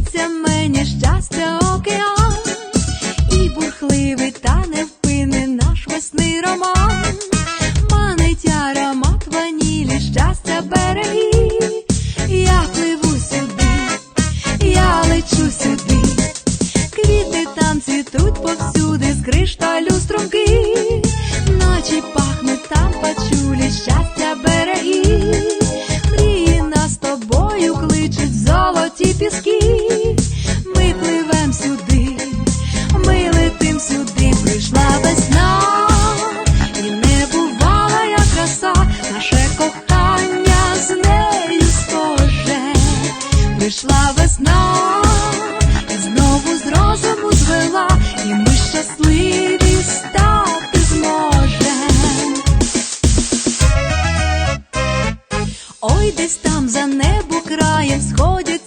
Здається, мені щастя океан, і бурхливий, та невпинний наш весний роман, манить аромат ванілі, щастя береги, я пливу сюди, я лечу сюди, квіти там цвітуть повсюди, з кришталю струмки, ночі пахнуть там пачулі щастя. прийшла весна, знову з розуму звела, і ми щасливі стати зможем. Ой, десь там за небо краєм сходять.